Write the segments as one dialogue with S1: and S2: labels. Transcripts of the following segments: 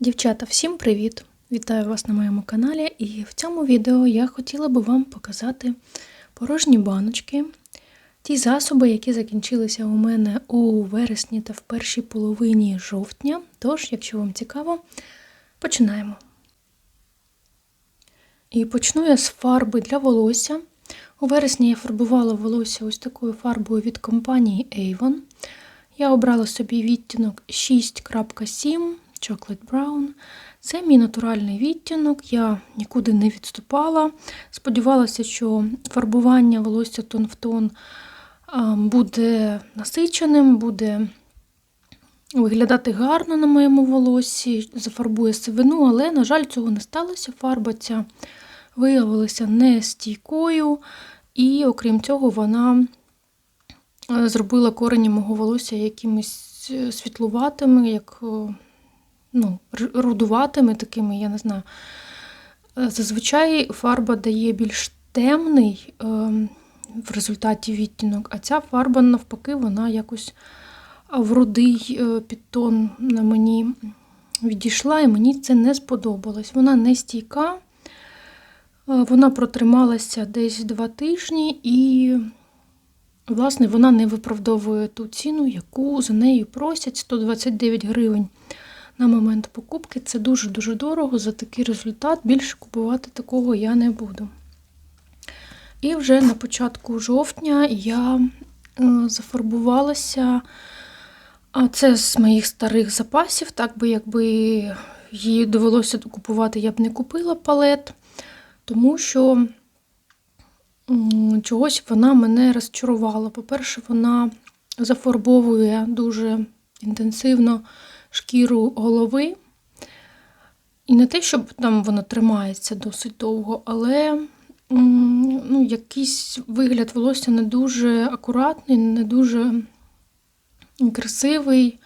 S1: Дівчата, всім привіт! Вітаю вас на моєму каналі. І в цьому відео я хотіла би вам показати порожні баночки, ті засоби, які закінчилися у мене у вересні та в першій половині жовтня. Тож, якщо вам цікаво, починаємо. І почну я з фарби для волосся. У вересні я фарбувала волосся ось такою фарбою від компанії Avon. Я обрала собі відтінок 6.7 Chocolate Brown. Це мій натуральний відтінок, я нікуди не відступала. Сподівалася, що фарбування волосся тон в тон буде насиченим, буде виглядати гарно на моєму волоссі, зафарбує сивину, але, на жаль, цього не сталося. Фарба ця виявилася нестійкою, і, окрім цього, вона зробила корені мого волосся якимись світлуватими, як ну, рудуватими такими, я не знаю. Зазвичай фарба дає більш темний е, в результаті відтінок, а ця фарба, навпаки, вона якось в рудий е, підтон на мені відійшла, і мені це не сподобалось. Вона не стійка, е, вона протрималася десь два тижні, і, власне, вона не виправдовує ту ціну, яку за нею просять 129 гривень на момент покупки. Це дуже-дуже дорого за такий результат. Більше купувати такого я не буду. І вже на початку жовтня я е, зафарбувалася. А це з моїх старих запасів, так би якби її довелося купувати, я б не купила палет, тому що чогось вона мене розчарувала. По-перше, вона зафарбовує дуже інтенсивно шкіру голови. І не те, щоб там воно тримається досить довго, але ну, якийсь вигляд волосся не дуже акуратний, не дуже красивий.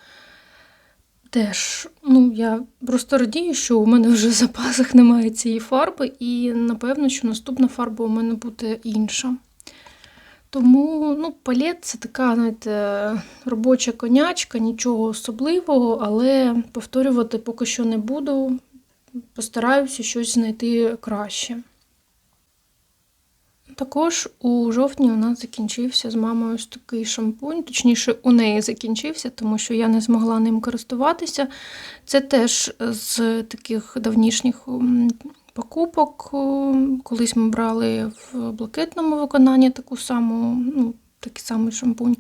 S1: Теж, ну, я просто радію, що у мене вже в запасах немає цієї фарби, і напевно, що наступна фарба у мене буде інша. Тому ну, палет це така, знаєте, робоча конячка, нічого особливого, але повторювати поки що не буду. Постараюся щось знайти краще. Також у жовтні у нас закінчився з мамою ось такий шампунь, точніше, у неї закінчився, тому що я не змогла ним користуватися. Це теж з таких давнішніх покупок. Колись ми брали в блакитному виконанні таку саму, ну, такий самий шампунь.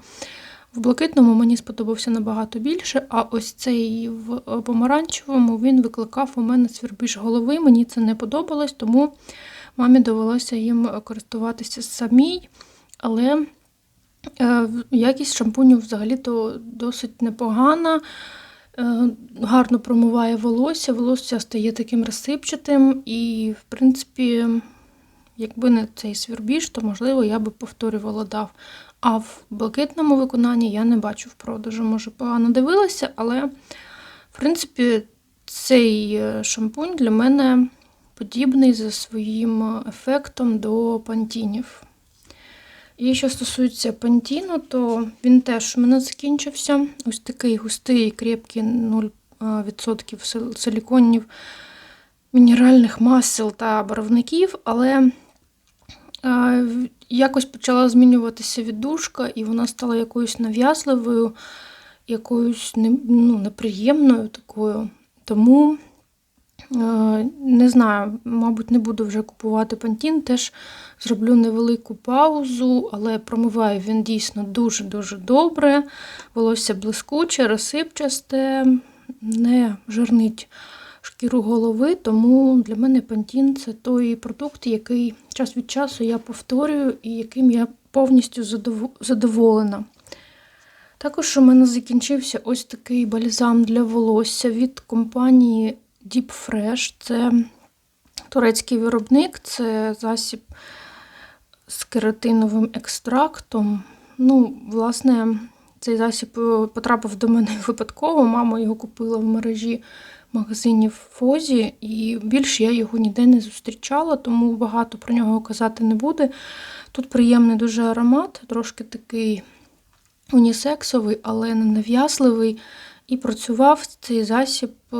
S1: В блакитному мені сподобався набагато більше, а ось цей в помаранчевому він викликав у мене свірбіж голови. Мені це не подобалось, тому мамі довелося їм користуватися самій. Але е, якість шампуню взагалі-то досить непогана. Е, гарно промиває волосся, волосся стає таким розсипчатим, і, в принципі, якби не цей свірбіж, то, можливо, я би повторювала дав. А в блакитному виконанні я не бачу в продажу. Може, погано дивилася, але, в принципі, цей е, шампунь для мене подібний за своїм ефектом до пантінів. І що стосується пантіну, то він теж у мене закінчився. Ось такий густий, крепкий 0% силіконів, мінеральних масел та барвників, але якось почала змінюватися віддушка, і вона стала якоюсь нав'язливою, якоюсь ну, неприємною такою. Тому не знаю, мабуть, не буду вже купувати пантін, теж зроблю невелику паузу, але промиваю він дійсно дуже-дуже добре. Волосся блискуче, розсипчасте, не жирнить шкіру голови, тому для мене пантін це той продукт, який час від часу я повторюю і яким я повністю задоволена. Також у мене закінчився ось такий бальзам для волосся від компанії Deep Fresh це турецький виробник, це засіб з кератиновим екстрактом. Ну, власне, цей засіб е, потрапив до мене випадково. Мама його купила в мережі магазинів Фозі, і більше я його ніде не зустрічала, тому багато про нього казати не буде. Тут приємний дуже аромат, трошки такий унісексовий, але не нав'язливий. І працював цей засіб е,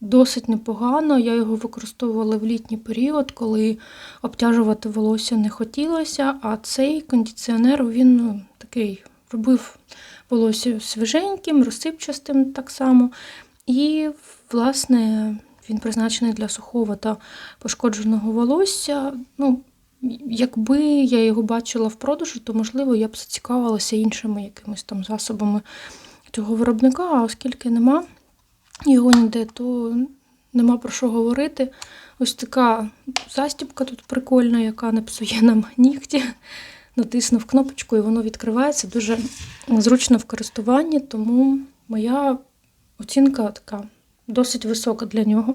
S1: досить непогано. Я його використовувала в літній період, коли обтяжувати волосся не хотілося, а цей кондиціонер він ну, такий робив волосся свіженьким, розсипчастим так само. І, власне, він призначений для сухого та пошкодженого волосся. Ну, якби я його бачила в продажу, то, можливо, я б зацікавилася іншими якимись там засобами цього виробника, а оскільки нема його ніде, то нема про що говорити. Ось така застібка тут прикольна, яка не псує нам нігті. Натиснув кнопочку і воно відкривається. Дуже зручно в користуванні, тому моя оцінка така досить висока для нього.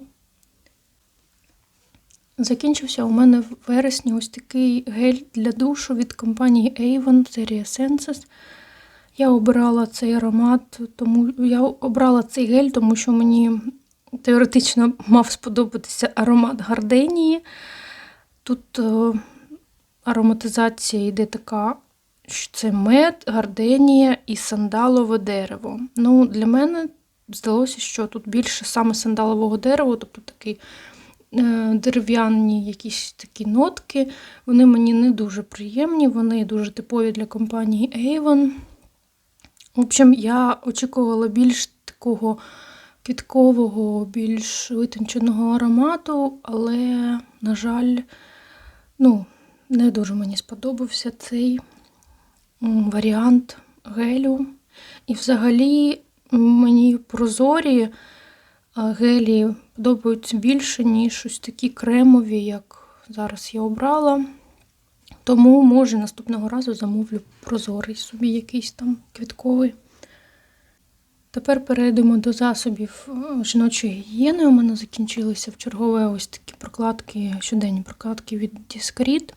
S1: Закінчився у мене в вересні ось такий гель для душу від компанії Avon серія Senses. Я обирала цей аромат, тому я обрала цей гель, тому що мені теоретично мав сподобатися аромат гарденії. Тут е, ароматизація йде така, що це мед, гарденія і сандалове дерево. Ну, Для мене здалося, що тут більше саме сандалового дерева, тобто такий е, дерев'яні якісь такі нотки. Вони мені не дуже приємні, вони дуже типові для компанії Avon. В общем, я очікувала більш такого квіткового, більш витонченого аромату, але, на жаль, ну, не дуже мені сподобався цей варіант гелю. І взагалі мені прозорі гелі подобаються більше, ніж ось такі кремові, як зараз я обрала. Тому, може, наступного разу замовлю прозорий собі якийсь там квітковий. Тепер перейдемо до засобів е, жіночої гігієни. У мене закінчилися в чергове ось такі прокладки, щоденні прокладки від Discreet.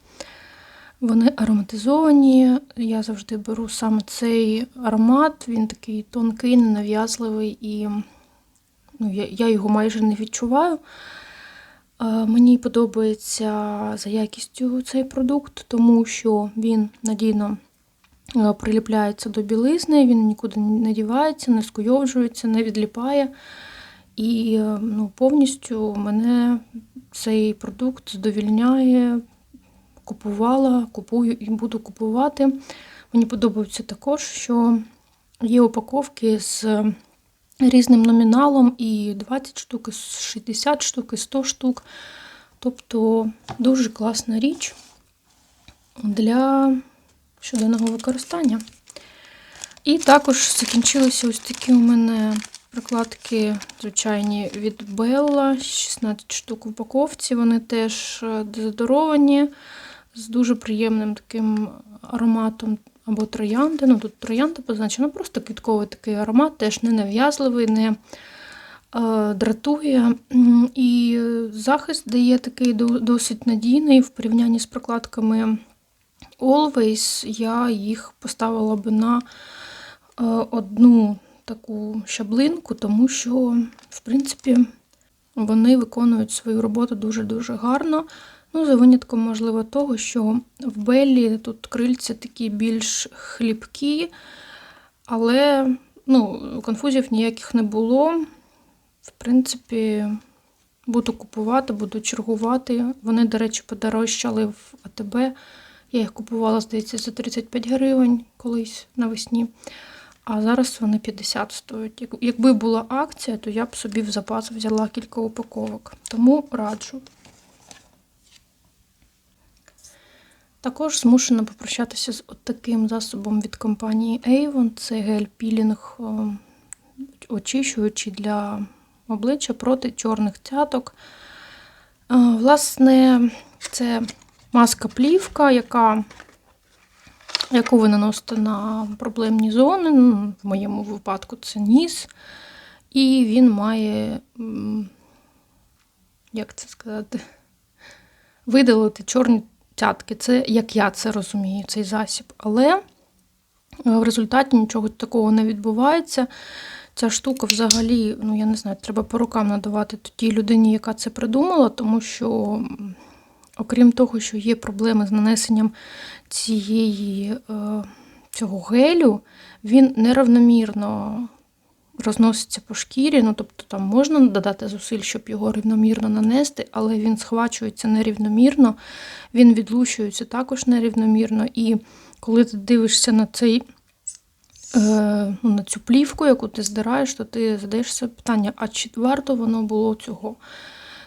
S1: Вони ароматизовані. Я завжди беру саме цей аромат, він такий тонкий, ненав'язливий і ну, я, я його майже не відчуваю. Мені подобається за якістю цей продукт, тому що він надійно приліпляється до білизни, він нікуди не дівається, не скуйовджується, не відліпає. І ну, повністю мене цей продукт задовільняє, купувала, купую і буду купувати. Мені подобається також, що є упаковки з різним номіналом і 20 штук, і 60 штук, і 100 штук. Тобто дуже класна річ для щоденного використання. І також закінчилися ось такі у мене прикладки, звичайні, від Bella, 16 штук в упаковці. Вони теж дезодоровані, з дуже приємним таким ароматом або троянди. Ну, тут троянда позначена, просто квітковий такий аромат, теж не нав'язливий, не е, дратує. І захист дає такий досить надійний в порівнянні з прокладками Always. Я їх поставила би на е, одну таку щаблинку, тому що, в принципі, вони виконують свою роботу дуже-дуже гарно. Ну, За винятком, можливо, того, що в Беллі тут крильця такі більш хлібкі, але ну, конфузів ніяких не було. В принципі, буду купувати, буду чергувати. Вони, до речі, подорожчали в АТБ. Я їх купувала, здається, за 35 гривень колись навесні. А зараз вони 50 стоять. Якби була акція, то я б собі в запас взяла кілька упаковок. Тому раджу. Також змушена попрощатися з таким засобом від компанії Avon. Це гель-пілінг очищуючий для обличчя проти чорних цяток. Власне, це маска-плівка, яка, яку ви наносите на проблемні зони. Ну, в моєму випадку це ніс. І він має, як це сказати, видалити чорні цятки. Це як я це розумію, цей засіб. Але е, в результаті нічого такого не відбувається. Ця штука взагалі, ну я не знаю, треба по рукам надавати тій людині, яка це придумала, тому що, окрім того, що є проблеми з нанесенням цієї, е, цього гелю, він неравномірно розноситься по шкірі. Ну, тобто там можна додати зусиль, щоб його рівномірно нанести, але він схвачується нерівномірно, він відлущується також нерівномірно. І коли ти дивишся на цей. е, ну, На цю плівку, яку ти здираєш, то ти задаєшся питання, а чи варто воно було цього?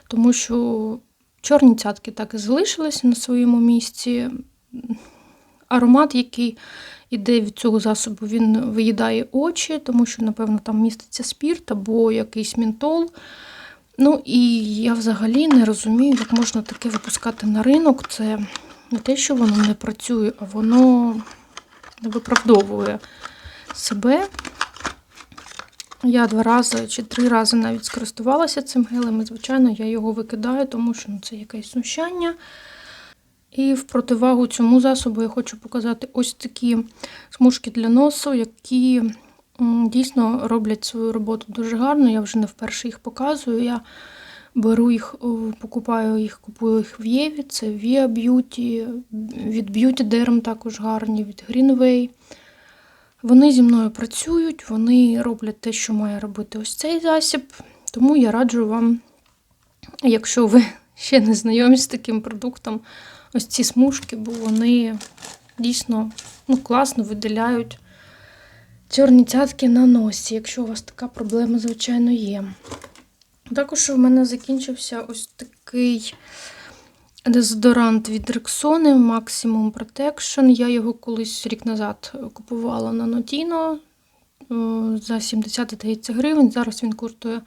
S1: Тому що чорні цятки так і залишилися на своєму місці. Аромат, який іде від цього засобу, він виїдає очі, тому що, напевно, там міститься спірт або якийсь мінтол. Ну і я взагалі не розумію, як можна таке випускати на ринок. Це не те, що воно не працює, а воно не виправдовує себе. Я два рази чи три рази навіть скористувалася цим гелем, і, звичайно, я його викидаю, тому що ну, це якесь знущання. І в противагу цьому засобу я хочу показати ось такі смужки для носу, які дійсно роблять свою роботу дуже гарно. Я вже не вперше їх показую. Я беру їх, покупаю їх, купую їх в Єві. Це Via Beauty, від Beauty Derm також гарні, від Greenway. Вони зі мною працюють, вони роблять те, що має робити ось цей засіб. Тому я раджу вам, якщо ви ще не знайомі з таким продуктом, ось ці смужки, бо вони дійсно ну, класно виділяють чорні цятки на носі, якщо у вас така проблема, звичайно, є. Також у мене закінчився ось такий дезодорант від Rexona Maximum Protection. Я його колись рік назад купувала на Notino е, за 70 здається, гривень. Зараз він коштує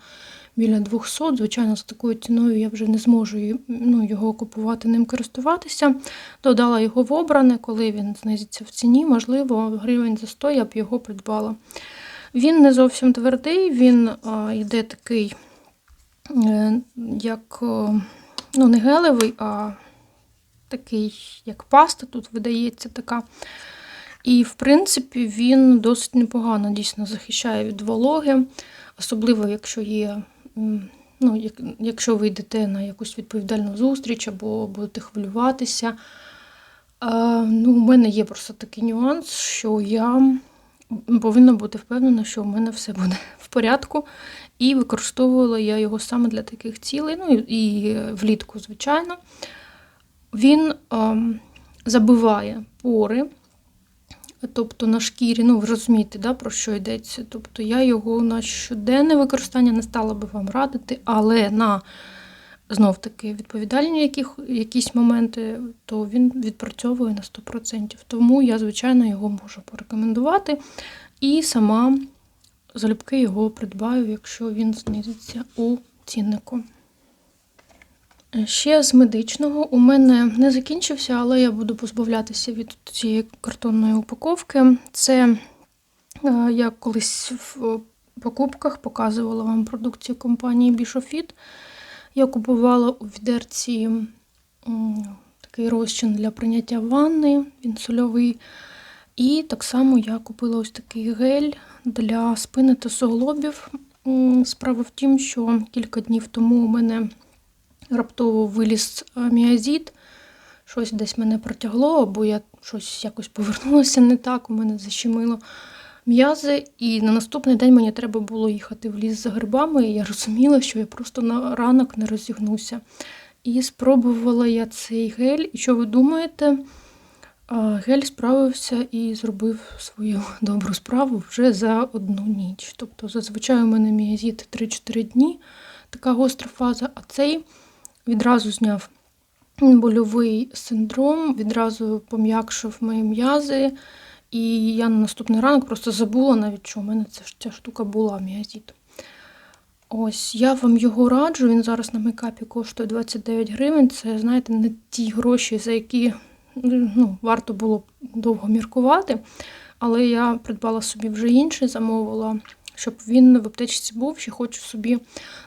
S1: біля 200. Звичайно, з такою ціною я вже не зможу ну, його купувати, ним користуватися. Додала його в обране, коли він знизиться в ціні, можливо, гривень за 100 я б його придбала. Він не зовсім твердий, він а, йде такий, е, як ну, не гелевий, а такий, як паста, тут видається така. І, в принципі, він досить непогано дійсно захищає від вологи, особливо, якщо є. Ну, як, якщо ви йдете на якусь відповідальну зустріч або будете хвилюватися. Ну, у мене є просто такий нюанс, що я повинна бути впевнена, що у мене все буде в порядку. І використовувала я його саме для таких цілей, ну і, і влітку, звичайно. Він ем, забиває пори, тобто на шкірі, ну ви розумієте, да, про що йдеться. Тобто я його на щоденне використання не стала би вам радити, але на знов таки відповідальні яких, якісь моменти, то він відпрацьовує на 100%. Тому я, звичайно, його можу порекомендувати. І сама залюбки його придбаю, якщо він знизиться у ціннику. Ще з медичного у мене не закінчився, але я буду позбавлятися від цієї картонної упаковки. Це е, я колись в покупках показувала вам продукцію компанії Bishofit. Я купувала у відерці такий розчин для прийняття ванни, він сольовий. І так само я купила ось такий гель для спини та суглобів. Справа в тім, що кілька днів тому у мене раптово виліз е, міазід, щось десь мене протягло, або я щось якось повернулася не так, у мене защемило м'язи, і на наступний день мені треба було їхати в ліс за грибами, і я розуміла, що я просто на ранок не розігнуся. І спробувала я цей гель, і що ви думаєте? Гель справився і зробив свою добру справу вже за одну ніч. Тобто зазвичай у мене міазід 3-4 дні, така гостра фаза, а цей відразу зняв больовий синдром, відразу пом'якшив мої м'язи. І я на наступний ранок просто забула навіть, що у мене ця, ця штука була міазід. Ось, я вам його раджу. Він зараз на мейкапі коштує 29 гривень. Це, знаєте, не ті гроші, за які ну, варто було довго міркувати. Але я придбала собі вже інший, замовила, щоб він в аптечці був. Ще хочу собі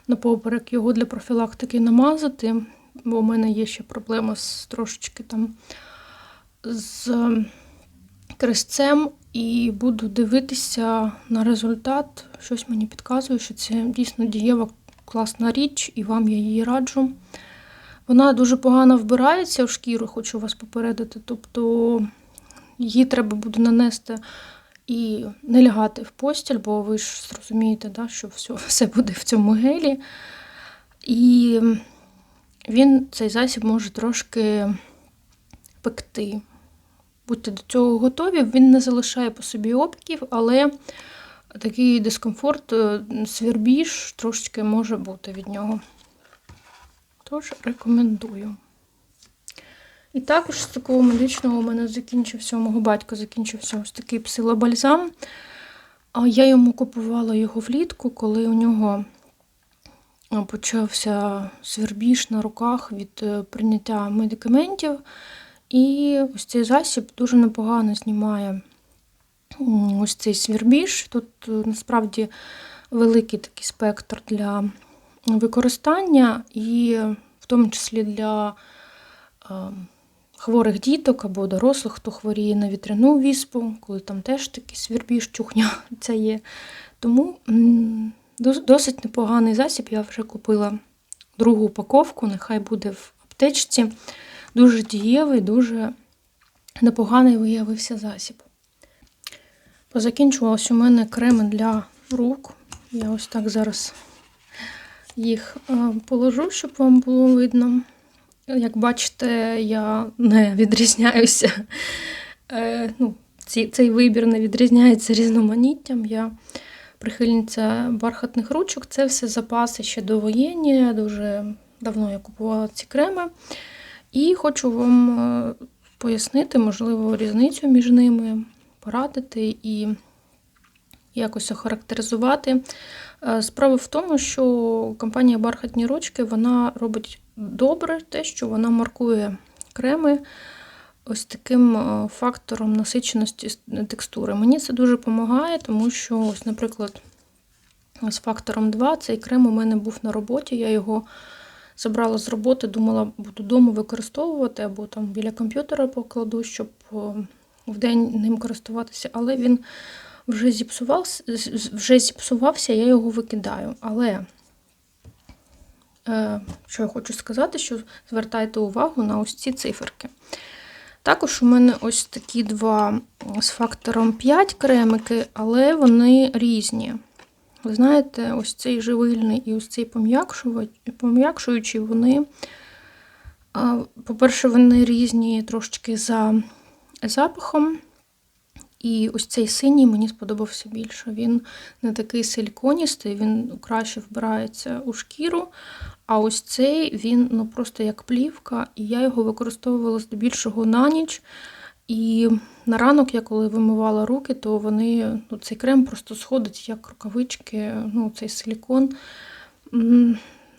S1: на поперек його для профілактики намазати, бо у мене є ще проблема з трошечки там з крестцем. І буду дивитися на результат. Щось мені підказує, що це дійсно дієва класна річ, і вам я її раджу. Вона дуже погано вбирається в шкіру, хочу вас попередити. Тобто її треба буде нанести і не лягати в постіль, бо ви ж зрозумієте, да, що все, все буде в цьому гелі. І він цей засіб може трошки пекти. Будьте до цього готові, він не залишає по собі опіків, але такий дискомфорт, е, свірбіж трошечки може бути від нього. Тож рекомендую. І також з такого медичного у мене закінчився, у мого батька закінчився ось такий псилобальзам. А я йому купувала його влітку, коли у нього почався свербіж на руках від е, прийняття медикаментів. І ось цей засіб дуже непогано знімає ось цей свірбіж. Тут е, насправді великий такий спектр для використання, і в тому числі для е, хворих діток або дорослих, хто хворіє на вітряну віспу, коли там теж такий свірбіж, чухня це є. Тому досить непоганий засіб. Я вже купила другу упаковку, нехай буде в аптечці. Дуже дієвий, дуже непоганий виявився засіб. Позакінчувалось у мене креми для рук. Я ось так зараз їх е, положу, щоб вам було видно. Як бачите, я не відрізняюся. Е, ну, ці, цей вибір не відрізняється різноманіттям. Я прихильниця бархатних ручок. Це все запаси ще довоєнні. Дуже давно я купувала ці креми. І хочу вам е, пояснити, можливо, різницю між ними, порадити і якось охарактеризувати. Е, Справа в тому, що компанія Бархатні ручки вона робить добре те, що вона маркує креми ось таким е, фактором насиченості текстури. Мені це дуже допомагає, тому що, ось, наприклад, з фактором 2 цей крем у мене був на роботі. Я його забрала з роботи, думала, буду вдома використовувати або там біля комп'ютера покладу, щоб е, вдень ним користуватися. Але він вже зіпсувався, вже зіпсувався, я його викидаю. Але що я хочу сказати, що звертайте увагу на ось ці циферки. Також у мене ось такі два з фактором 5 кремики, але вони різні. Ви знаєте, ось цей живильний і ось цей пом'якшуючий, вони, по-перше, вони різні трошечки за запахом. І ось цей синій мені сподобався більше. Він не такий силіконістий, він краще вбирається у шкіру. А ось цей він ну, просто як плівка, і я його використовувала здебільшого на ніч. І на ранок, я коли вимивала руки, то вони, ну, цей крем просто сходить як рукавички, ну, цей силікон.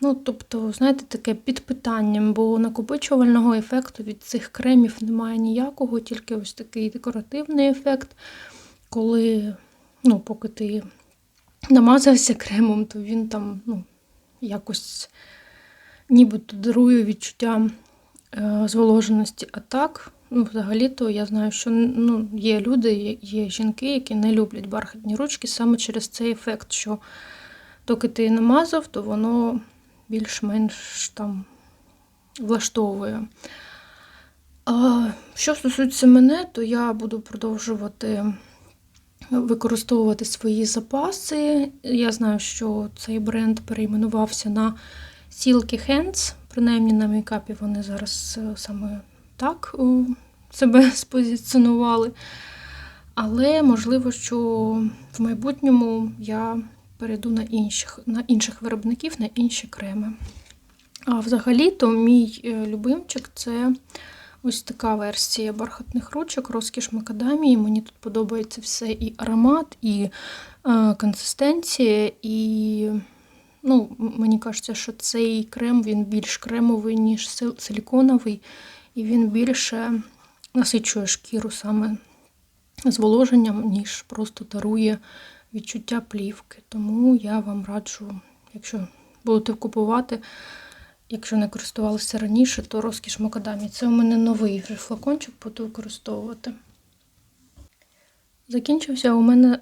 S1: Ну, тобто, знаєте, таке під питанням, бо накопичувального ефекту від цих кремів немає ніякого, тільки ось такий декоративний ефект, коли, ну, поки ти намазався кремом, то він там, ну, якось нібито дарує відчуття е, зволоженості. А так, ну, взагалі-то я знаю, що ну, є люди, є, є жінки, які не люблять бархатні ручки саме через цей ефект, що доки ти намазав, то воно більш-менш там влаштовує. А, що стосується мене, то я буду продовжувати використовувати свої запаси. Я знаю, що цей бренд перейменувався на Silky Hands. Принаймні на мейкапі вони зараз е, саме так е, себе спозиціонували. Але можливо, що в майбутньому я перейду на інших, на інших виробників, на інші креми. А взагалі-то мій е, любимчик це ось така версія бархатних ручок, розкіш макадамії. Мені тут подобається все і аромат, і е, консистенція, і ну, мені кажеться, що цей крем він більш кремовий, ніж сил- силіконовий, і він більше насичує шкіру саме зволоженням, ніж просто дарує відчуття плівки. Тому я вам раджу, якщо будете купувати, якщо не користувалися раніше, то розкіш макадамі. Це у мене новий вже флакончик, буду використовувати. Закінчився у мене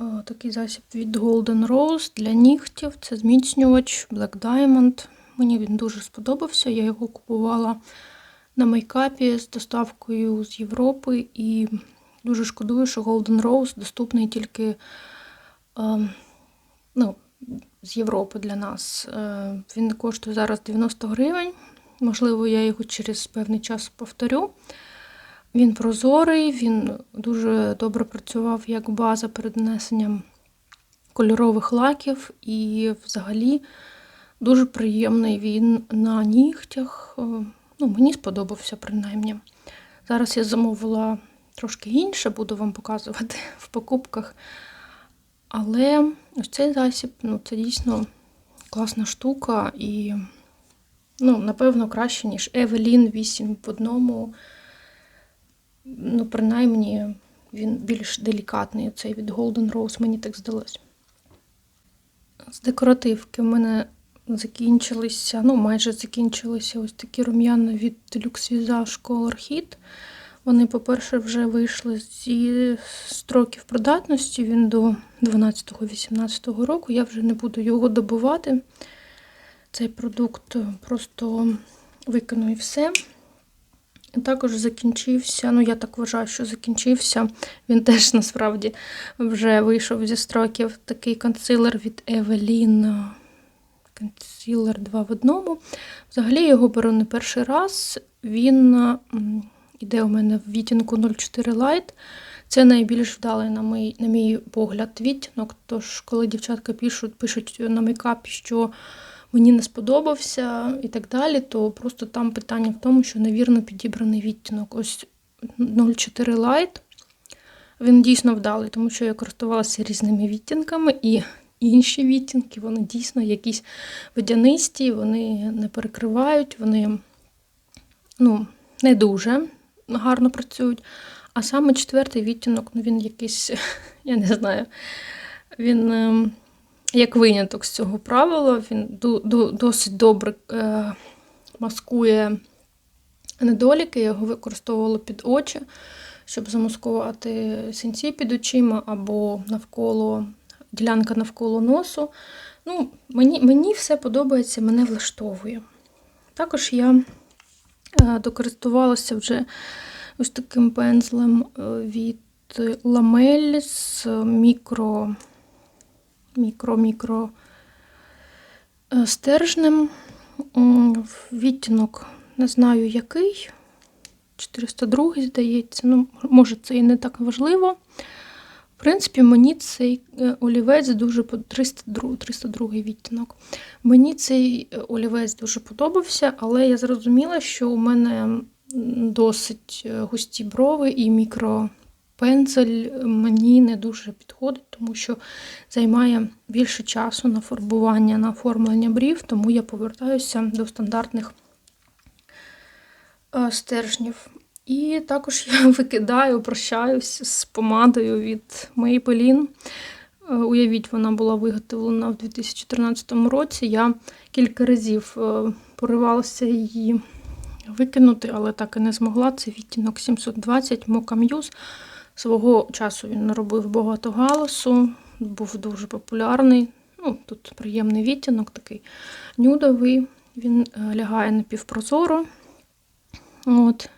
S1: е, такий засіб від Golden Rose для нігтів. Це зміцнювач Black Diamond. Мені він дуже сподобався. Я його купувала на мейкапі з доставкою з Європи і дуже шкодую, що Golden Rose доступний тільки ну, з Європи для нас. Е, він коштує зараз 90 гривень. Можливо, я його через певний час повторю. Він прозорий, він дуже добре працював як база перед нанесенням кольорових лаків і взагалі дуже приємний він на нігтях. Е, Ну, мені сподобався принаймні. Зараз я замовила трошки інше, буду вам показувати в покупках. Але ось цей засіб, ну, це дійсно класна штука і, ну, напевно, краще, ніж Евелін 8 в одному. Ну, принаймні, він більш делікатний, цей від Golden Rose, мені так здалось. З декоративки в мене закінчилися, ну, майже закінчилися ось такі рум'яна від Lux Visage Color Hit. Вони, по-перше, вже вийшли зі строків придатності. Він до 12-18 року. Я вже не буду його добувати. Цей продукт просто викину і все. Також закінчився, ну я так вважаю, що закінчився. Він теж насправді вже вийшов зі строків такий консилер від Evelyn. Консилер 2 в одному. Взагалі я його беру не перший раз. Він іде у мене в відтінку 04 Light. Це найбільш вдалий, на мій, на мій погляд, відтінок. Тож, коли дівчатка пишуть, пишуть на мейкапі, що мені не сподобався і так далі, то просто там питання в тому, що невірно підібраний відтінок. Ось 04 Light. Він дійсно вдалий, тому що я користувалася різними відтінками, і інші відтінки, вони дійсно якісь водянисті, вони не перекривають, вони ну, не дуже гарно працюють. А саме четвертий відтінок, ну він якийсь, я не знаю, він ем, як виняток з цього правила, він досить добре е, маскує недоліки. Я його використовувала під очі, щоб замаскувати синці під очима або навколо ділянка навколо носу. Ну, Мені мені все подобається, мене влаштовує. Також я докористувалася вже ось таким пензлем е, від ламель з мікро мікро-мікро е, стержнем. Відтінок не знаю який. 402 здається. Ну, Може, це і не так важливо. Принципі, мені цей е, олівець дуже 302 302 відтінок. Мені цей е, олівець дуже подобався, але я зрозуміла, що у мене досить густі брови і мікро Пензель мені не дуже підходить, тому що займає більше часу на фарбування, на оформлення брів, тому я повертаюся до стандартних е, стержнів. І також я викидаю, прощаюсь з помадою від Maybelline. Е, уявіть, вона була виготовлена в 2014 році. Я кілька разів е, поривалася її викинути, але так і не змогла. Це відтінок 720 Mocha Muse. Свого часу він наробив багато галасу, був дуже популярний. Ну, Тут приємний відтінок, такий нюдовий, він е, лягає напівпрозоро. От.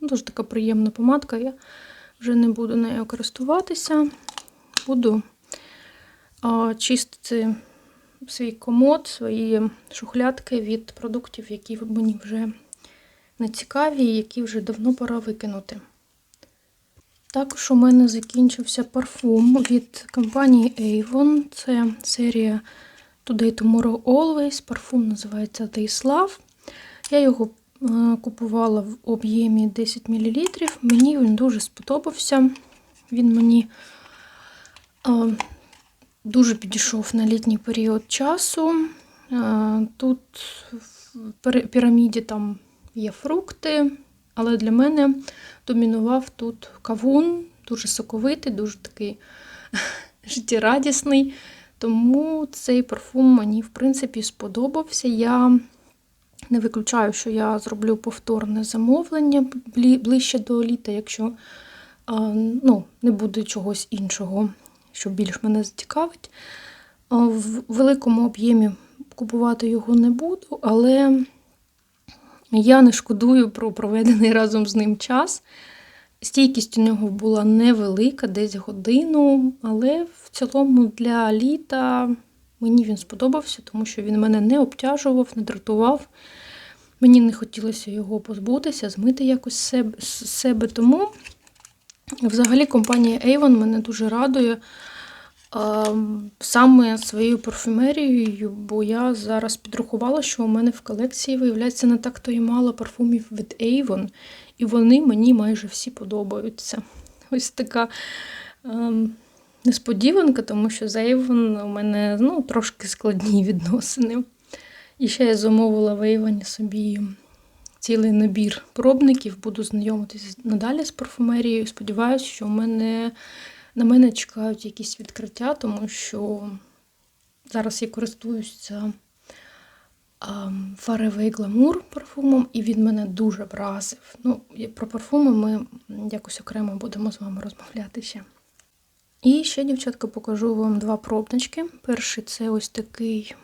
S1: Дуже така приємна помадка. Я вже не буду нею користуватися. Буду а, чистити свій комод, свої шухлядки від продуктів, які мені вже не цікаві, і які вже давно пора викинути. Також у мене закінчився парфум від компанії Avon. Це серія Today Tomorrow Always. Парфум називається Days Love. Я його купувала в об'ємі 10 мл. Мені він дуже сподобався. Він мені е, дуже підійшов на літній період часу. Е, тут в піраміді там є фрукти, але для мене домінував тут кавун, дуже соковитий, дуже такий життєрадісний. Тому цей парфум мені, в принципі, сподобався. Я не виключаю, що я зроблю повторне замовлення ближче до літа, якщо ну, не буде чогось іншого, що більш мене зацікавить. В великому об'ємі купувати його не буду, але я не шкодую про проведений разом з ним час. Стійкість у нього була невелика, десь годину, але в цілому для літа мені він сподобався, тому що він мене не обтяжував, не дратував. Мені не хотілося його позбутися, змити якось з себе. Тому взагалі компанія Avon мене дуже радує саме своєю парфюмерією, бо я зараз підрахувала, що у мене в колекції, виявляється, не так то і мало парфумів від Avon, і вони мені майже всі подобаються. Ось така ем, несподіванка, тому що з Avon у мене ну, трошки складні відносини. І ще я замовила в Avon собі цілий набір пробників, буду знайомитися надалі з парфумерією. Сподіваюся, що мене, на мене чекають якісь відкриття, тому що зараз я користуюся фаревий гламур парфумом, і він мене дуже вразив. Ну, про парфуми ми якось окремо будемо з вами розмовляти ще. І ще, дівчатка, покажу вам два пробнички. Перший це ось такий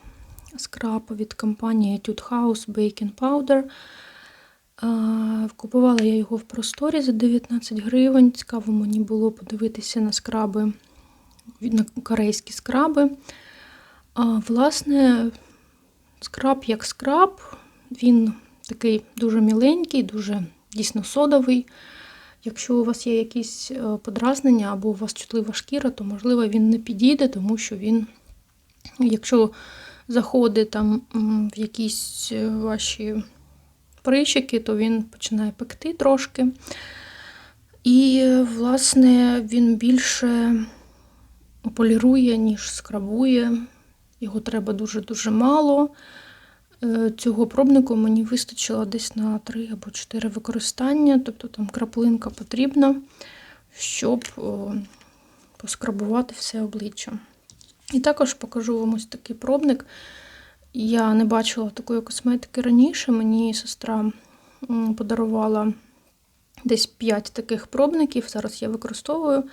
S1: скраб від компанії Etude House Baking Powder. Купувала я його в просторі за 19 гривень. Цікаво мені було подивитися на скраби, на корейські скраби. А, Власне, скраб як скраб, він такий дуже міленький, дуже дійсно содовий. Якщо у вас є якісь е, подразнення або у вас чутлива шкіра, то, можливо, він не підійде, тому що він, якщо заходить там в якісь е, ваші прищики, то він починає пекти трошки. І, власне, він більше полірує, ніж скрабує. Його треба дуже-дуже мало. Е, цього пробнику мені вистачило десь на 3 або 4 використання, тобто там краплинка потрібна, щоб поскрабувати все обличчя. І також покажу вам ось такий пробник. Я не бачила такої косметики раніше. Мені сестра подарувала десь 5 таких пробників. Зараз я використовую.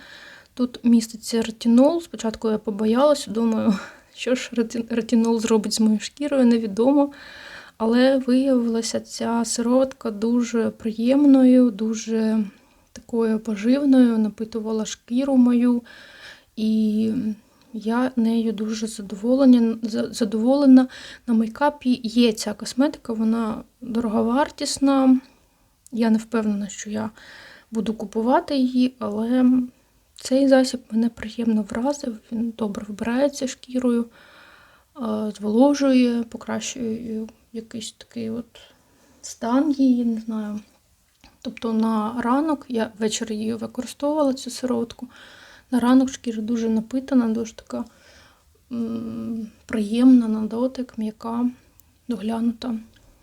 S1: Тут міститься ретинол. Спочатку я побоялася, думаю, що ж ретинол зробить з моєю шкірою, невідомо. Але виявилася ця сироватка дуже приємною, дуже такою поживною, напитувала шкіру мою. І я нею дуже задоволена. задоволена. На мейкапі є ця косметика, вона дороговартісна. Я не впевнена, що я буду купувати її, але цей засіб мене приємно вразив, він добре вбирається шкірою, зволожує, покращує якийсь такий от стан її, не знаю. Тобто на ранок я ввечері її використовувала цю сироватку. На ранок шкіра дуже напитана, дуже така приємна на дотик, м'яка, доглянута.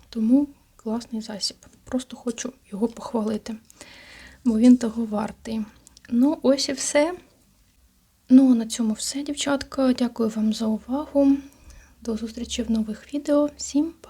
S1: Тому класний засіб. Просто хочу його похвалити, бо він того вартий. Ну, ось і все. Ну, а на цьому все, дівчатка. Дякую вам за увагу. До зустрічі в нових відео. Всім пока!